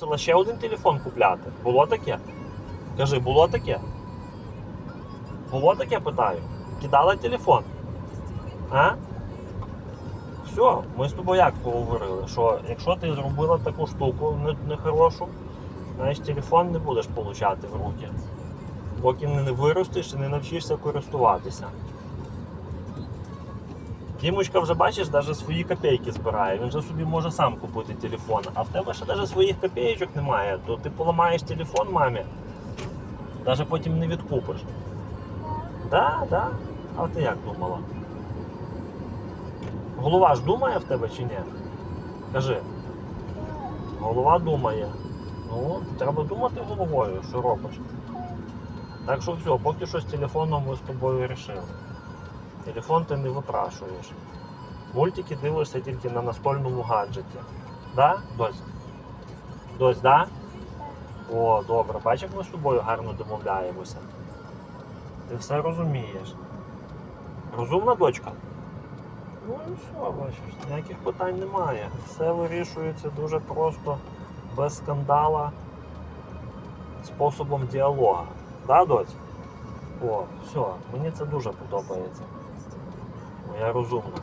Мусила ще один телефон купляти. Було таке? Кажи, було таке? Було таке, питаю. Кидала телефон? А? Все, ми з тобою як поговорили, що якщо ти зробила таку штуку нехорошу, знаєш, телефон не будеш получати в руки. Поки не виростеш і не навчишся користуватися. Дімочка вже бачиш, навіть свої копійки збирає. Він вже собі може сам купити телефон. А в тебе ще навіть своїх копійочок немає, то ти поламаєш телефон мамі, навіть потім не відкупиш. Да, да. А ти як думала? Голова ж думає в тебе чи ні? Кажи. Голова думає. Ну, треба думати головою, що робиш. Так що все, поки що з телефоном ми з тобою вирішили. Телефон ти не випрашуєш. Мультики дивишся тільки на настольному гаджеті. Да, Дось? Дось, да? О, добре. Бачиш, як ми з тобою гарно домовляємося. Ти все розумієш. Розумна дочка? Ну і все, бачиш, ніяких питань немає. Все вирішується дуже просто, без скандала, способом діалога. Да, доць? О, все, мені це дуже подобається. Моя розумна.